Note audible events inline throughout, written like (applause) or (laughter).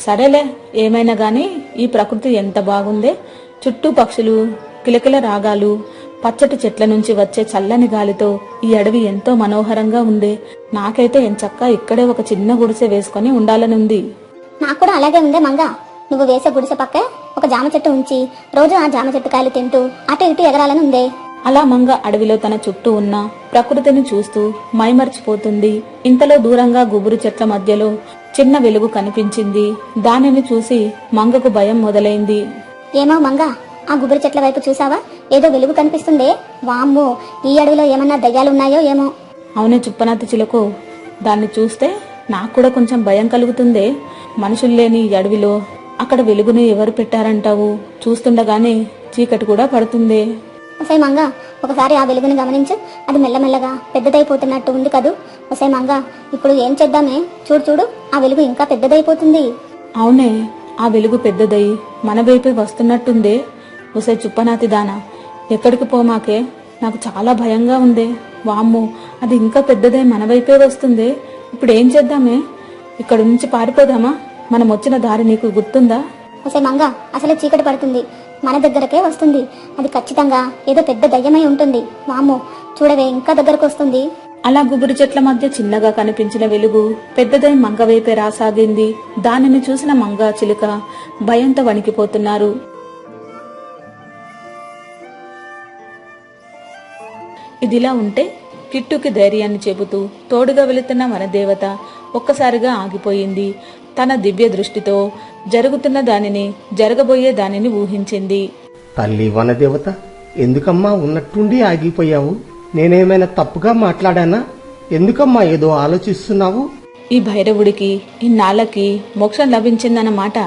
సరేలే ఏమైనా గాని ఈ ప్రకృతి ఎంత బాగుందే? చుట్టూ పక్షులు కిలకిల రాగాలు. పచ్చటి చెట్ల నుంచి వచ్చే చల్లని గాలితో ఈ అడవి ఎంతో మనోహరంగా ఉంది. నాకైతే ఎంచక్క ఇక్కడే ఒక చిన్న గుడిసె వేసుకొని ఉండాలని ఉంది. నాకు కూడా అలాగే ఉందే మంగ. నువ్వు వేసే గుడిసె పక్కే ఒక జామ చెట్టు ఉంచి రోజు ఆ జామ చెట్టు కాయలు తింటూ అటు ఇటు ఎగరాలని ఉందే. అలా మంగ అడవిలో తన చుట్టూ ఉన్న ప్రకృతిని చూస్తూ మైమర్చిపోతుంది. ఇంతలో దూరంగా గుబురు చెట్ల మధ్యలో చిన్న వెలుగు కనిపించింది. దానిని చూసి మంగకు భయం మొదలైంది. ఏమో మంగ ఆ గుబురు చెట్ల వైపు చూసావా ఏదో వెలుగు కనిపిస్తుందే. వామ్మో ఈ అడవిలో ఏమన్నా దయ్యాలున్నాయో ఏమో. అవునే చుప్పనాతి చిలకు దాన్ని చూస్తే నాకు కూడా కొంచెం భయం కలుగుతుందే. మనుషులు లేని ఈ అడవిలో అక్కడ వెలుగుని ఎవరు పెట్టారంటావు? చూస్తుండగానే చీకటి కూడా పడుతుందే. ఒసై మంగ ఒకసారి ఆ వెలుగుని గమనించు. అది మెల్లమెల్లగా పెద్దదైపోతున్నట్టు ఉంది కదూ. ఒసై మంగ ఇప్పుడు ఏం చేద్దామే? చూడు చూడు ఆ వెలుగు ఇంకా పెద్దదైపోతుంది. అవునే ఆ వెలుగు పెద్దదై మన వైపే వస్తున్నట్టుందే. ఉసే చుప్పనాతి దానా ఎక్కడికి పోమాకే? నాకు చాలా భయంగా ఉందే. వామ్మో అది ఇంకా పెద్దదై మన వైపే వస్తుందే. ఇప్పుడు ఏం చేద్దామే? ఇక్కడ నుంచి పారిపోదామా? మనం వచ్చిన దారి నీకు గుర్తుందా? ఒసే మంగ అసలే చీకటి పడుతుంది. మన దగ్గరకే వస్తుంది. అది ఖచ్చితంగా ఏదో పెద్ద దయ్యమై ఉంటుంది. వామ్మో చూడవే ఇంకా దగ్గరకు వస్తుంది. అలా గుబురు చెట్ల మధ్య చిన్నగా కనిపించిన వెలుగు పెద్దదై మంగ వైపే రాసాగింది. దానిని చూసిన మంగ చిలుక భయంతో వణికిపోతున్నారు. ఇదిలా ఉంటే కిట్టుకి ధైర్యాన్ని చెబుతూ తోడుగా వెళుతున్న మన దేవత ఒక్కసారిగా ఆగిపోయింది. తన దివ్య దృష్టితో జరుగుతున్న దానిని జరగబోయే దానిని ఊహించింది. తల్లి వనదేవత ఎందుకమ్మా ఉన్నట్టుండి ఆగిపోయావు? నేనేమైనా తప్పుగా మాట్లాడానా? ఎందుకమ్మా ఏదో ఆలోచిస్తున్నావు? ఈ భైరవుడికి ఇన్నాళ్ళకి మోక్షం లభించిందన్నమాట.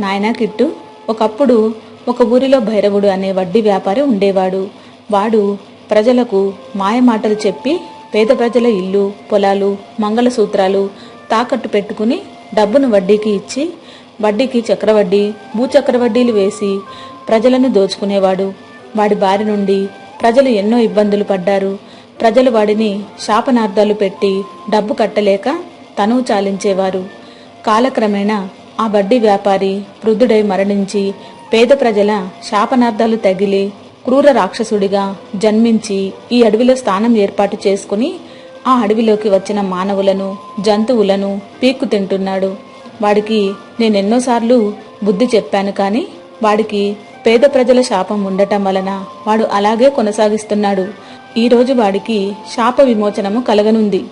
నాయనా కిట్టు ఒకప్పుడు ఒక ఊరిలో భైరవుడు అనే వడ్డీ వ్యాపారి ఉండేవాడు. వాడు ప్రజలకు మాయమాటలు చెప్పి పేద ప్రజల ఇల్లు పొలాలు మంగళసూత్రాలు తాకట్టు పెట్టుకుని డబ్బును వడ్డీకి ఇచ్చి వడ్డీకి చక్రవడ్డీ భూచక్రవడ్డీలు వేసి ప్రజలను దోచుకునేవాడు. వాడి బారి నుండి ప్రజలు ఎన్నో ఇబ్బందులు పడ్డారు. ప్రజలు వాడిని శాపనార్థాలు పెట్టి డబ్బు కట్టలేక తనువు చాలించేవారు. కాలక్రమేణా ఆ వడ్డీ వ్యాపారి వృద్ధుడై మరణించి పేద ప్రజల శాపనార్థాలు తగిలి క్రూర రాక్షసుడిగా జన్మించి ఈ అడవిలో స్థానం ఏర్పాటు చేసుకుని ఆ అడవిలోకి వచ్చిన మానవులను జంతువులను పీక్కు తింటున్నాడు. వాడికి నేనెన్నోసార్లు బుద్ధి చెప్పాను కానీ వాడికి పేద ప్రజల శాపం ఉండటం వలన వాడు అలాగే కొనసాగిస్తున్నాడు. ఈరోజు వాడికి శాప విమోచనము కలగనుంది.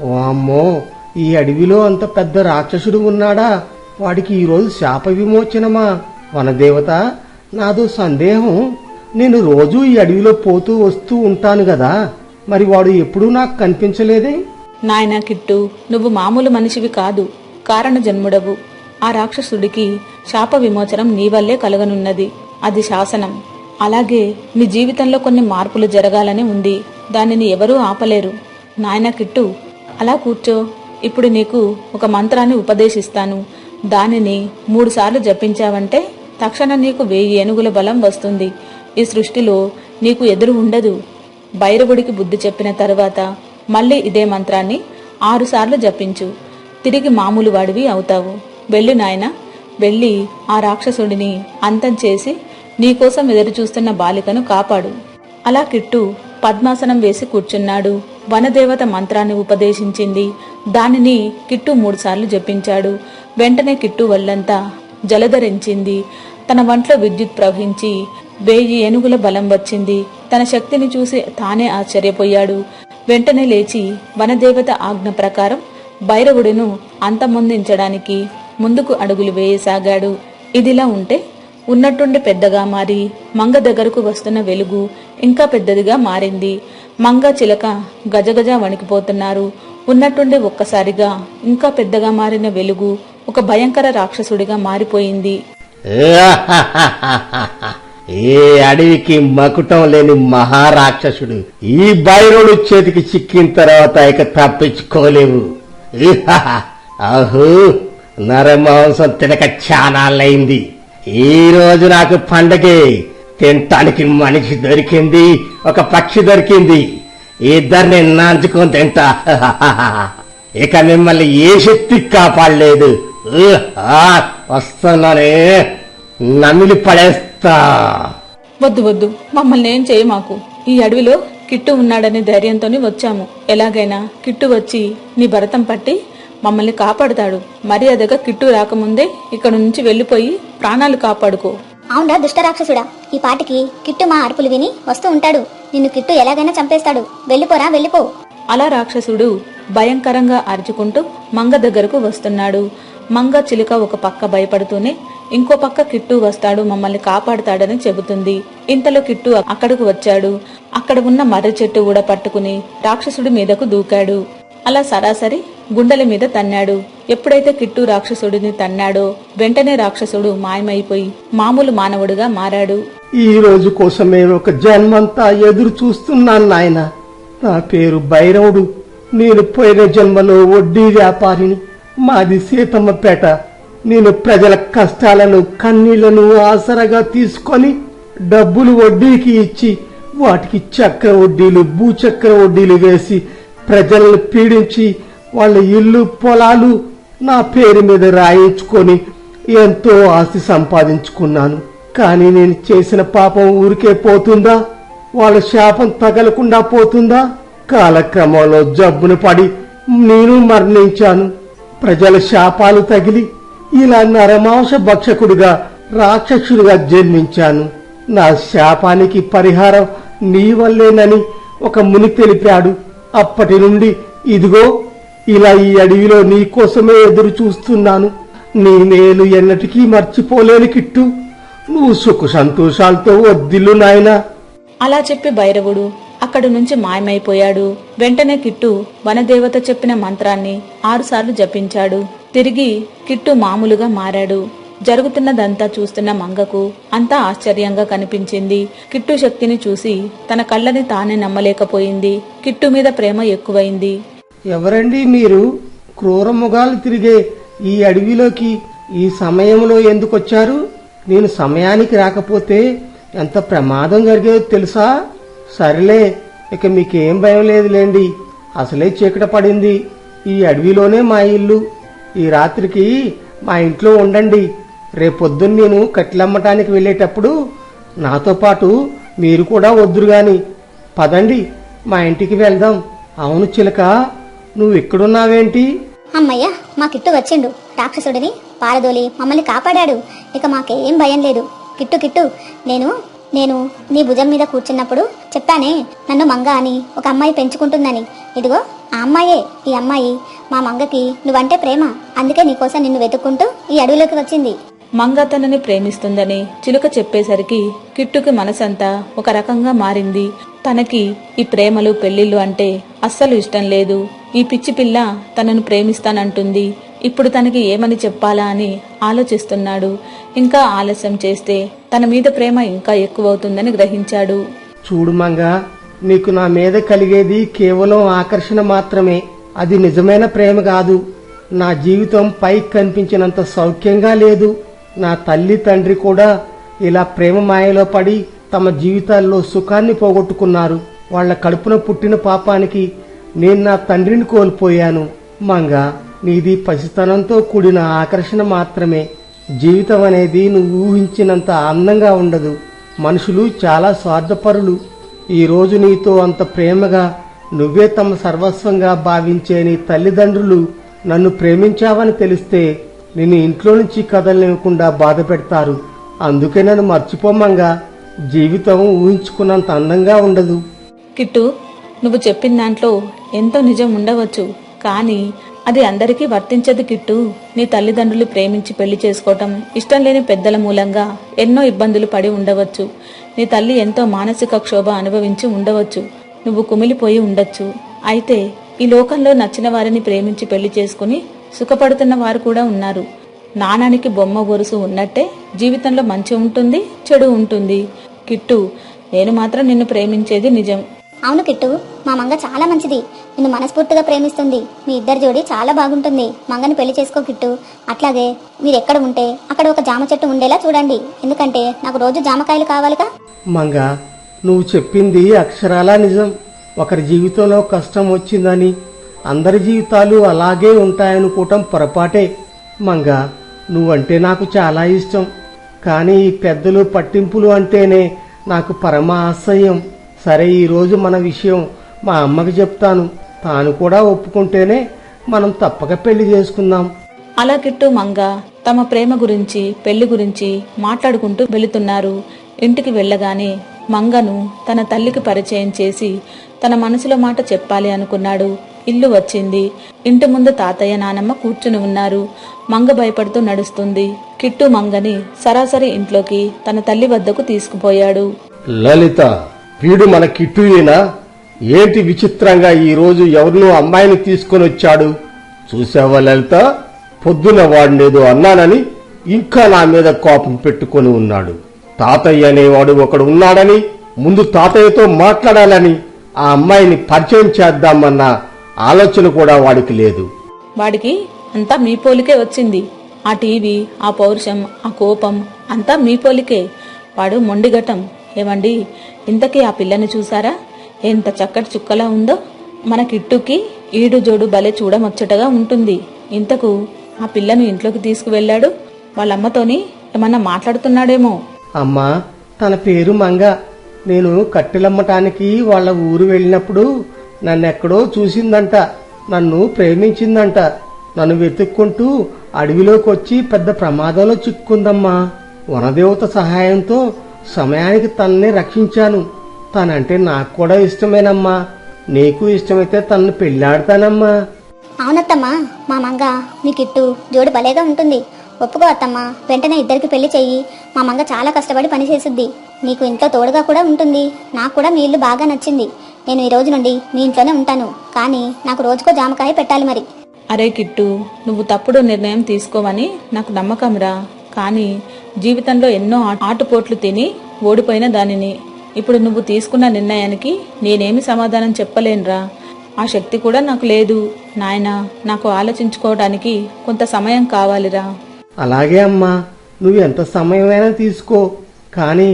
వామ్మో ఈ అడవిలో అంత పెద్ద రాక్షసుడు ఉన్నాడా? వాడికి ఈరోజు శాప విమోచనమా? వనదేవత నాదో సందేహం. నేను రోజూ ఈ అడవిలో పోతూ వస్తూ ఉంటాను కదా మరి వాడు ఎప్పుడూ నాకు కనిపించలేదే? నాయనా కిట్టు నువ్వు మామూలు మనిషివి కాదు కారణ జన్ముడవు ఆ రాక్షసుడికి శాప విమోచనం నీ వల్లే కలగనున్నది అది శాసనం. అలాగే నీ జీవితంలో కొన్ని మార్పులు జరగాలని ఉంది దానిని ఎవరూ ఆపలేరు. నాయనా కిట్టు అలా కూర్చో. ఇప్పుడు నీకు ఒక మంత్రాన్ని ఉపదేశిస్తాను. దానిని మూడుసార్లు జపించావంటే తక్షణం నీకు వెయ్యి ఏనుగుల బలం వస్తుంది. ఈ సృష్టిలో నీకు ఎదురు ఉండదు. భైరవుడికి బుద్ధి చెప్పిన తరువాత మళ్ళీ ఇదే మంత్రాన్ని ఆరుసార్లు జపించు. తిరిగి మామూలు వాడివి అవుతావు. వెళ్ళు నాయన. వెళ్ళి ఆ రాక్షసుడిని అంతం చేసి నీకోసం ఎదురు చూస్తున్న బాలికను కాపాడు. అలా కిట్టు పద్మాసనం వేసి కూర్చున్నాడు. వనదేవత మంత్రాన్ని ఉపదేశించింది. దానిని కిట్టు మూడుసార్లు జపించాడు. వెంటనే కిట్టు వల్లంతా జలధరించింది. తన వంట్లో విద్యుత్ ప్రవహించి వెయ్యి ఏనుగుల బలం వచ్చింది. తన శక్తిని చూసి తానే ఆశ్చర్యపోయాడు. వెంటనే లేచి వనదేవత ఆజ్ఞ ప్రకారం భైరవుడిను అంతమొందించడానికి ముందుకు అడుగులు వేయసాగాడు. ఇదిలా ఉంటే ఉన్నట్టుండి పెద్దగా మారి మంగ దగ్గరకు వస్తున్న వెలుగు ఇంకా పెద్దదిగా మారింది. మంగ చిలక గజగజ వణికిపోతున్నారు. ఉన్నట్టుండి ఒక్కసారిగా ఇంకా పెద్దగా మారిన వెలుగు ఒక భయంకర రాక్షసుడిగా మారిపోయింది. (laughs) ఏ అడవికి మకుటం లేని మహారాక్షసుడు ఈ బైరుడు చేతికి చిక్కిన తర్వాత ఇక తప్పించుకోలేవు. ఇహహ. అహో నరమాంసం తినక చానాళ్ళయింది. ఈ రోజు నాకు పండగే. తినటానికి మనిషి దొరికింది ఒక పక్షి దొరికింది. ఇద్దరిని నాంచుకొని తింటా. (laughs) ఇక మిమ్మల్ని ఏ శక్తి కాపాడలేదు. వస్తున్నానే. నమిలి పడేస్తా వద్దు వద్దు. మమ్మల్ని ఏం చేయి మాకు? ఈ అడవిలో కిట్టు ఉన్నాడనే ధైర్యంతోనే వచ్చాము. ఎలాగైనా కిట్టు వచ్చి నీ భరతం పట్టి మమ్మల్ని కాపాడుతాడు. మర్యాదగా కిట్టు రాకముందే ఇక్కడ నుంచి వెళ్ళిపోయి ప్రాణాలు కాపాడుకో. అవునా దుష్ట రాక్షసుడా ఈ పాటికి కిట్టు మా అరుపులు విని వస్తూ ఉంటాడు. నిన్ను కిట్టు ఎలాగైనా చంపేస్తాడు. వెళ్ళిపోరా వెళ్ళిపో. అలా రాక్షసుడు భయంకరంగా అరుచుకుంటూ మంగ దగ్గరకు వస్తున్నాడు. మంగ చిలుక ఒక పక్క భయపడుతూనే ఇంకో పక్క కిట్టు వస్తాడు మమ్మల్ని కాపాడుతాడని చెబుతుంది. ఇంతలో కిట్టు అక్కడకు వచ్చాడు. అక్కడ ఉన్న మర్రి చెట్టు కూడా పట్టుకుని రాక్షసుడి మీదకు దూకాడు. అలా సరాసరి గుండెల మీద తన్నాడు. ఎప్పుడైతే కిట్టు రాక్షసుడిని తన్నాడో వెంటనే రాక్షసుడు మాయమైపోయి మామూలు మానవుడుగా మారాడు. ఈ రోజు కోసమే ఒక జన్మంతా ఎదురు చూస్తున్నాను నాయన. నా పేరు భైరవుడు. నేను పోయిన జన్మలో వడ్డీ వ్యాపారిని. మాది సీతమ్మపేట. నేను ప్రజల కష్టాలను కన్నీళ్ళను ఆసరగా తీసుకొని డబ్బులు వడ్డీకి ఇచ్చి వాటికి చక్ర వడ్డీలు భూచక్ర వడ్డీలు వేసి ప్రజలను పీడించి వాళ్ళ ఇల్లు పొలాలు నా పేరు మీద రాయించుకొని ఎంతో ఆస్తి సంపాదించుకున్నాను. కానీ నేను చేసిన పాపం ఊరికే పోతుందా? వాళ్ళ శాపం తగలకుండా పోతుందా? కాలక్రమంలో జబ్బును పడి నేను మరణించాను. ప్రజల శాపాలు తగిలి ఇలా నరమాంస భక్షకుడిగా రాక్షసుడిగా జన్మించాను. నా శాపానికి పరిహారం నీ వల్లేనని ఒక ముని తెలిపాడు. అప్పటి నుండి ఇదిగో ఇలా ఈ అడవిలో నీకోసమే ఎదురు చూస్తున్నాను. నీ నేను ఎన్నటికీ మర్చిపోలేని కిట్టు. నువ్వు సుఖ సంతోషాలతో వద్దిల్లు నాయనా. అలా చెప్పి భైరవుడు అక్కడి నుంచి మాయమైపోయాడు. వెంటనే కిట్టు వనదేవత చెప్పిన మంత్రాన్ని ఆరుసార్లు జపించాడు. తిరిగి కిట్టు మామూలుగా మారాడు. జరుగుతున్నదంతా చూస్తున్న మంగకు అంతా ఆశ్చర్యంగా కనిపించింది. కిట్టు శక్తిని చూసి తన కళ్ళని తానే నమ్మలేకపోయింది. కిట్టు మీద ప్రేమ ఎక్కువైంది. ఎవరండి మీరు? క్రూరముగాలు తిరిగే ఈ అడవిలోకి ఈ సమయంలో ఎందుకొచ్చారు? నేను సమయానికి రాకపోతే ఎంత ప్రమాదం జరిగేదో తెలుసా? సరేలే ఇక మీకేం భయం లేదులేండి. అసలే చీకట పడింది. ఈ అడవిలోనే మా ఇల్లు. ఈ రాత్రికి మా ఇంట్లో ఉండండి. రేపొద్దున్న నేను కట్లమ్మటానికి వెళ్ళేటప్పుడు నాతో పాటు మీరు కూడా వద్దురు గాని పదండి మా ఇంటికి వెళ్దాం. అవును చిలక నువ్వు ఎక్కడున్నావేంటి అమ్మయ్య మా కిట్టు వచ్చిండు. రాక్షసుడిని పారదోలి మమ్మల్ని కాపాడాడు. ఇక మాకేం భయం లేదు. కిట్టు కిట్టు నేను నేను నీ భుజం మీద కూర్చున్నప్పుడు చెప్పానే నన్ను మంగ అని ఒక అమ్మాయి పెంచుకుంటుందని. ఇదిగో ఆ అమ్మాయే ఈ అమ్మాయి మా మంగకి నువ్వంటే ప్రేమ. అందుకే నీకోసం నిన్ను వెతుక్కుంటూ ఈ అడవిలోకి వచ్చింది. మంగ తనని ప్రేమిస్తుందని చిలుక చెప్పేసరికి కిట్టుకి మనసంతా ఒక రకంగా మారింది. తనకి ఈ ప్రేమలు పెళ్ళిళ్ళు అంటే అస్సలు ఇష్టం లేదు. ఈ పిచ్చి పిల్ల తనను ప్రేమిస్తానంటుంది. ఇప్పుడు తనకి ఏమని చెప్పాలా అని ఆలోచిస్తున్నాడు. ఇంకా ఆలస్యం చేస్తే తన మీద ప్రేమ ఇంకా ఎక్కువవుతుందని గ్రహించాడు. చూడు మంగ నీకు నా మీద కలిగేది కేవలం ఆకర్షణ మాత్రమే. అది నిజమైన ప్రేమ కాదు. నా జీవితం పైకి కనిపించినంత సౌఖ్యంగా లేదు. నా తల్లి తండ్రి కూడా ఇలా ప్రేమ మాయలో పడి తమ జీవితాల్లో సుఖాన్ని పోగొట్టుకున్నారు. వాళ్ళ కడుపున పుట్టిన పాపానికి నేను నా తండ్రిని కోల్పోయాను. మంగ నీది పసితనంతో కూడిన ఆకర్షణ మాత్రమే. జీవితం అనేది నువ్వు ఊహించినంత అందంగా ఉండదు. మనుషులు చాలా స్వార్థపరులు. ఈరోజు నీతో అంత ప్రేమగా నువ్వే తమ సర్వస్వంగా భావించే నీ తల్లిదండ్రులు నన్ను ప్రేమించావని తెలిస్తే నిన్ను ఇంట్లో నుంచి కదలనివ్వకుండా బాధ పెడతారు. అందుకే నన్ను మర్చిపోమంగా జీవితం ఊహించుకున్నంత అందంగా ఉండదు. కిట్టు నువ్వు చెప్పిన దాంట్లో ఎంతో నిజం ఉండవచ్చు కానీ అది అందరికీ వర్తించదు కిట్టు. నీ తల్లిదండ్రులు ప్రేమించి పెళ్ళి చేసుకోవటం ఇష్టం లేని పెద్దల మూలంగా ఎన్నో ఇబ్బందులు పడి ఉండవచ్చు. నీ తల్లి ఎంతో మానసిక క్షోభ అనుభవించి ఉండవచ్చు. నువ్వు కుమిలిపోయి ఉండొచ్చు. అయితే ఈ లోకంలో నచ్చిన వారిని ప్రేమించి పెళ్ళి చేసుకుని సుఖపడుతున్న వారు కూడా ఉన్నారు. నాణానికి బొమ్మ గొరుసు ఉన్నట్టే జీవితంలో మంచి ఉంటుంది చెడు ఉంటుంది. కిట్టు నేను మాత్రం నిన్ను ప్రేమించేది నిజం. అవును కిట్టు మా మంగ చాలా మంచిది. నిన్ను మనస్ఫూర్తిగా ప్రేమిస్తుంది. మీ ఇద్దరి జోడి చాలా బాగుంటుంది. మంగని పెళ్ళి చేసుకో కిట్టు. అట్లాగే మీరు ఎక్కడ ఉంటే అక్కడ ఒక జామ చెట్టు ఉండేలా చూడండి. ఎందుకంటే నాకు రోజు జామకాయలు కావాలిగా. మంగ నువ్వు చెప్పింది అక్షరాలా నిజం. ఒకరి జీవితంలో కష్టం వచ్చిందని అందరి జీవితాలు అలాగే ఉంటాయనుకోవటం పొరపాటే. మంగ నువ్వంటే నాకు చాలా ఇష్టం. కానీ పెద్దలు పట్టింపులు అంటేనే నాకు పరమ అసహ్యం సరే ఈరోజు మన విషయం మా అమ్మకి చెప్తాను. తాను కూడా ఒప్పుకుంటేనే మనం తప్పక పెళ్ళి చేసుకుందాం. అలా కిట్టు మంగ తమ ప్రేమ గురించి పెళ్ళి గురించి మాట్లాడుకుంటూ వెళుతున్నారు. ఇంటికి వెళ్ళగానే మంగను తన తల్లికి పరిచయం చేసి తన మనసులో మాట చెప్పాలి అనుకున్నాడు. ఇల్లు వచ్చింది. ఇంటి ముందు తాతయ్య నానమ్మ కూర్చుని ఉన్నారు. మంగ భయపడుతూ నడుస్తుంది. కిట్టు మంగని సరాసరి ఇంట్లోకి తన తల్లి వద్దకు తీసుకుపోయాడు. లలిత వీడు మన కిట్టుయేనా ఏంటి విచిత్రంగా ఈరోజు ఎవరినో అమ్మాయిని తీసుకొని వచ్చాడు? చూసావా లలిత? పొద్దున వాడినేదో అన్నానని ఇంకా నా మీద కోపం పెట్టుకొని ఉన్నాడు. తాతయ్య అనేవాడు ఒకడు ఉన్నాడని ముందు తాతయ్యతో మాట్లాడాలని ఆ అమ్మాయిని పరిచయం చేద్దామన్న ఆలోచన కూడా వాడికి లేదు. వాడికి అంతా మీ పోలికే వచ్చింది. ఆ టీవీ ఆ పౌరుషం ఆ కోపం అంతా మీ పోలికే. వాడు మొండిగటం ఏమండి ఇంతకీ ఆ పిల్లని చూసారా ఎంత చక్కటి చుక్కలా ఉందో. మన కిట్టుకి ఈడు జోడు భలే చూడముచ్చటగా ఉంటుంది. ఇంతకు ఆ పిల్లను ఇంట్లోకి తీసుకువెళ్ళాడు? వాళ్ళమ్మతోని ఏమన్నా మాట్లాడుతున్నాడేమో. అమ్మా తన పేరు మంగ. నేను కట్టెలమ్మటానికి వాళ్ళ ఊరు వెళ్ళినప్పుడు నన్నెక్కడో చూసిందంట. నన్ను ప్రేమించిందంట. నన్ను వెతుక్కుంటూ అడవిలోకి వచ్చి పెద్ద ప్రమాదంలో చిక్కుందమ్మా. వనదేవత సహాయంతో సమయానికి తనని రక్షించాను. తనంటే నాకు కూడా ఇష్టమేనమ్మా. నీకు ఇష్టమైతే తనను పెళ్ళాడతానమ్మా అవునత్తమ్మా మా మంగ మీ కిట్టు జోడు భలేగా ఉంటుంది. ఒప్పుకో అత్తమ్మా వెంటనే ఇద్దరికి పెళ్ళి చెయ్యి. మా మంగ చాలా కష్టపడి పని చేసిద్ది. నీకు ఇంట్లో తోడుగా కూడా ఉంటుంది. నాకు కూడా మీ ఇల్లు బాగా నచ్చింది. నేను ఈ రోజు నుండి మీ ఇంట్లోనే ఉంటాను. కానీ నాకు రోజుకో జామకాయ పెట్టాలి మరి. అరే కిట్టు నువ్వు తప్పుడు నిర్ణయం తీసుకోవని నాకు నమ్మకంరా కానీ జీవితంలో ఎన్నో ఆటుపోట్లు తిని ఓడిపోయిన దానిని. ఇప్పుడు నువ్వు తీసుకున్న నిర్ణయానికి నేనేమి సమాధానం చెప్పలేనురా. ఆ శక్తి కూడా నాకు లేదు. నాయనా నాకు ఆలోచించుకోవడానికి కొంత సమయం కావాలిరా. అలాగే అమ్మా నువ్వు ఎంత సమయమైనా తీసుకో. కానీ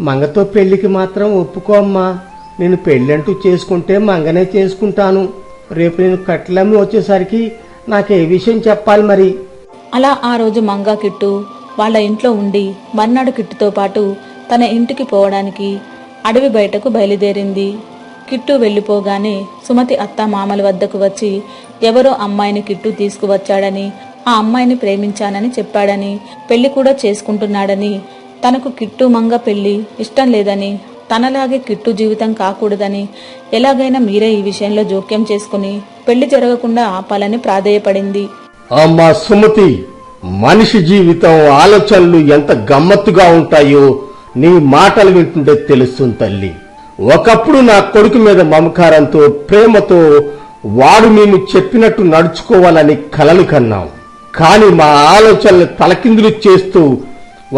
మంగతో పెళ్ళికి మాత్రం ఒప్పుకో అమ్మా. నేను పెళ్ళంటూ చేసుకుంటే మంగనే చేసుకుంటాను. రేపు నేను కట్లమ్మి వచ్చేసరికి నాకే విషయం చెప్పాలి మరి. అలా ఆ రోజు మంగా కిట్టు వాళ్ళ ఇంట్లో ఉండి మర్నాడు కిట్టుతో పాటు తన ఇంటికి పోవడానికి అడవి బయటకు బయలుదేరింది. కిట్టు వెళ్ళిపోగానే సుమతి అత్త మామల వద్దకు వచ్చి ఎవరో అమ్మాయిని కిట్టు తీసుకువచ్చాడని ఆ అమ్మాయిని ప్రేమించానని చెప్పాడని పెళ్ళి కూడా చేసుకుంటున్నాడని తనకు కిట్టు మంగ పెళ్ళి ఇష్టం లేదని తనలాగే కిట్టు జీవితం కాకూడదని ఎలాగైనా మీరే ఈ విషయంలో జోక్యం చేసుకుని పెళ్ళి జరగకుండా ఆపాలని ప్రాధేయపడింది. అమ్మా సుమతి! మనిషి జీవితం ఆలోచనలు ఎంత గమ్మత్తుగా ఉంటాయో నీ మాటలు వింటుంటే తెలుస్తుంది తల్లి. ఒకప్పుడు నా కొడుకు మీద మమకారంతో ప్రేమతో వాడు మేము చెప్పినట్టు నడుచుకోవాలని కలలు కన్నాం. కాని మా ఆలోచనలు తలకిందులు చేస్తూ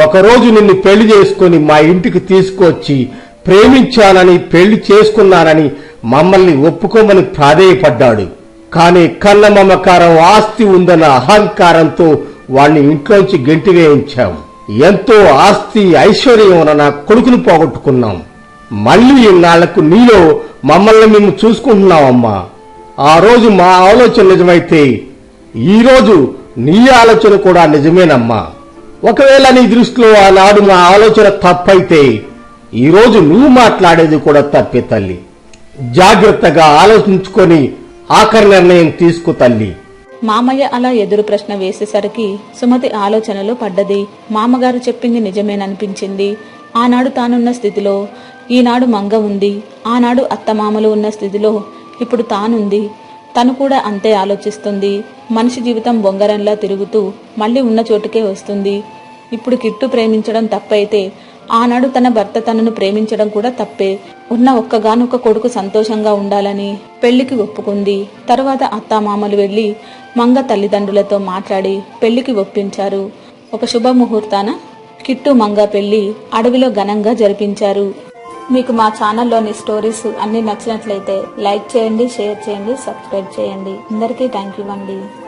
ఒకరోజు నిన్ను పెళ్ళి చేసుకొని మా ఇంటికి తీసుకొచ్చి ప్రేమించానని పెళ్ళి చేసుకున్నానని మమ్మల్ని ఒప్పుకోమని ప్రాధేయపడ్డాడు. కానీ కన్న మమకారం ఆస్తి ఉందన్న అహంకారంతో వాణ్ణి ఇంట్లోంచి గెంటి వేయించాం. ఎంతో ఆస్తి ఐశ్వర్యం ఉన్న నా కొడుకును పోగొట్టుకున్నాం. మళ్ళీ ఇన్నాళ్ళకు నీలో మమ్మల్ని మేము చూసుకుంటున్నామమ్మా ఆ రోజు మా ఆలోచన నిజమైతే ఈరోజు నీ ఆలోచన కూడా నిజమేనమ్మా. ఒకవేళ నీ దృష్టిలో ఆనాడు మా ఆలోచన తప్పైతే ఈరోజు నువ్వు మాట్లాడేది కూడా తప్పే తల్లి. జాగ్రత్తగా ఆలోచించుకొని ఆఖరి నిర్ణయం తీసుకో తల్లి. మామయ్య అలా ఎదురు ప్రశ్న వేసేసరికి సుమతి ఆలోచనలో పడ్డది. మామగారు చెప్పింది నిజమేననిపించింది. ఆనాడు తానున్న స్థితిలో ఈనాడు మంగ ఉంది. ఆనాడు అత్తమామలు ఉన్న స్థితిలో ఇప్పుడు తానుంది. తను కూడా అంతే ఆలోచిస్తుంది. మనిషి జీవితం బొంగరంలా తిరుగుతూ మళ్ళీ ఉన్న చోటుకే వస్తుంది. ఇప్పుడు కిట్టు ప్రేమించడం తప్పైతే ఆనాడు తన భర్త తనను ప్రేమించడం కూడా తప్పే. ఉన్న ఒక్కగానొక్క కొడుకు సంతోషంగా ఉండాలని పెళ్ళికి ఒప్పుకుంది. తర్వాత అత్తామామలు వెళ్ళి మంగ తల్లిదండ్రులతో మాట్లాడి పెళ్ళికి ఒప్పించారు. ఒక శుభముహూర్తాన కిట్టు మంగ పెళ్ళి అడవిలో ఘనంగా జరిపించారు. మీకు మా ఛానల్లోని స్టోరీస్ అన్ని నచ్చినట్లయితే లైక్ చేయండి షేర్ చేయండి సబ్స్క్రైబ్ చేయండి. అందరికీ థ్యాంక్ యూ అండి.